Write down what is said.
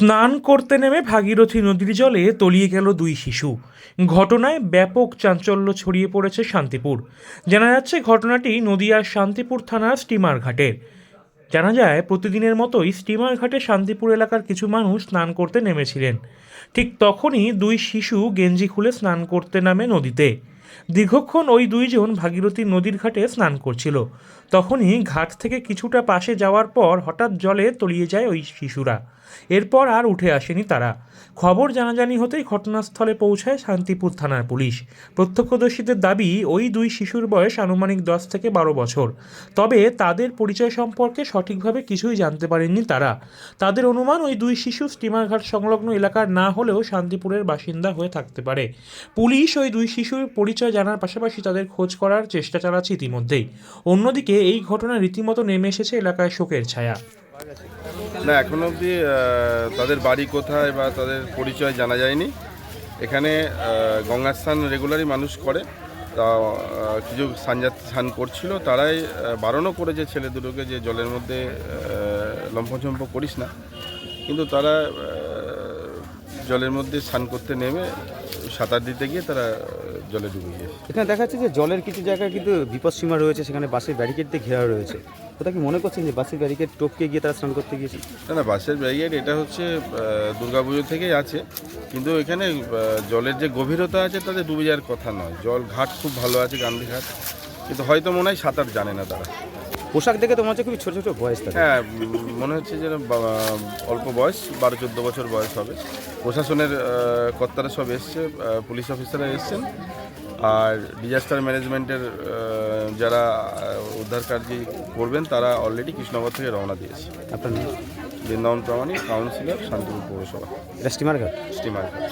স্নান করতে নেমে ভাগীরথী নদীর জলে তলিয়ে গেল দুই শিশু। ঘটনায় ব্যাপক চাঞ্চল্য ছড়িয়ে পড়েছে শান্তিপুর। জানা যাচ্ছে, ঘটনাটি নদিয়ার শান্তিপুর থানার স্টিমার ঘাটের। জানা যায়, প্রতিদিনের মতোই স্টিমার ঘাটে শান্তিপুর এলাকার কিছু মানুষ স্নান করতে নেমেছিলেন। ঠিক তখনই দুই শিশু গেঞ্জি খুলে স্নান করতে নামে নদীতে। দীর্ঘক্ষণ ওই দুইজন ভাগীরথী নদীর ঘাটে স্নান করছিল। তখনই ঘাট থেকে কিছুটা পাশে যাওয়ার পর হঠাৎ জলে তলিয়ে যায় ওই শিশুরা। এরপর আর উঠে আসেনি তারা। খবর জানাজানি হতেই ঘটনাস্থলে পৌঁছায় শান্তিপুর থানার পুলিশ। প্রত্যক্ষদর্শীদের দাবি, ওই দুই শিশুর বয়স আনুমানিক দশ থেকে বারো বছর। তবে তাদের পরিচয় সম্পর্কে সঠিকভাবে কিছুই জানতে পারেননি তারা। তাদের অনুমান, ওই দুই শিশু স্টিমারঘাট সংলগ্ন এলাকার না হলেও শান্তিপুরের বাসিন্দা হয়ে থাকতে পারে। পুলিশ ওই দুই শিশুর পরিচয় জানার পাশাপাশি তাদের খোঁজ করার চেষ্টা চালাচ্ছে ইতিমধ্যেই। অন্যদিকে এই ঘটনা রীতিমতো নেমে এসেছে এলাকায় শোকের ছায়া। না, এখনও অবধি তাদের বাড়ি কোথায় বা তাদের পরিচয় জানা যায়নি। এখানে গঙ্গা স্নান রেগুলারই মানুষ করে। তা কিছু স্নানযাত্রী স্নান করছিল। তারাই বারণও করেছে ছেলে দুটোকে যে জলের মধ্যে লম্ফঝম্প করিস না। কিন্তু তারা জলের মধ্যে স্নান করতে নেমে সাঁতার দিতে গিয়ে তারা জলে ডুবে গিয়েছে এখানে দেখা যাচ্ছে যে জলের কিছু জায়গায় কিন্তু বিপদ সীমা রয়েছে সেখানে বাসের ব্যারিকেড দিয়ে ঘেরা রয়েছে। ওটা কি মনে করছেন যে বাসের ব্যারিকেড টপকে গিয়ে তারা স্নান করতে গিয়েছে? না না বাসের ব্যারিকেড এটা হচ্ছে দুর্গা পুজো থেকেই আছে। কিন্তু এখানে জলের যে গভীরতা আছে তাতে ডুবে যাওয়ার কথা নয়। জল ঘাট খুব ভালো আছে গান্ধী ঘাট। কিন্তু হয়তো মনে হয় সাঁতার জানে না তারা। পোশাক দেখে তোমার হচ্ছে খুবই ছোট ছোট বয়স থাকে। হ্যাঁ মনে হচ্ছে যে বা- অল্প বয়স বারো চোদ্দ বছর বয়স হবে। প্রশাসনের আহ, কর্তারা সব এসছে আহ, পুলিশ অফিসাররা এসছেন। আর ডিজাস্টার ম্যানেজমেন্টের আহ, যারা আহ, উদ্ধার কার্য করবেন তারা অলরেডি কৃষ্ণনগর থেকে রওনা দিয়েছে। আপনার নাম? বৃন্দাবন প্রামাণিক কাউন্সিলর শান্তিপুর পৌরসভা। এটা স্টিমার ঘাট? স্টিমার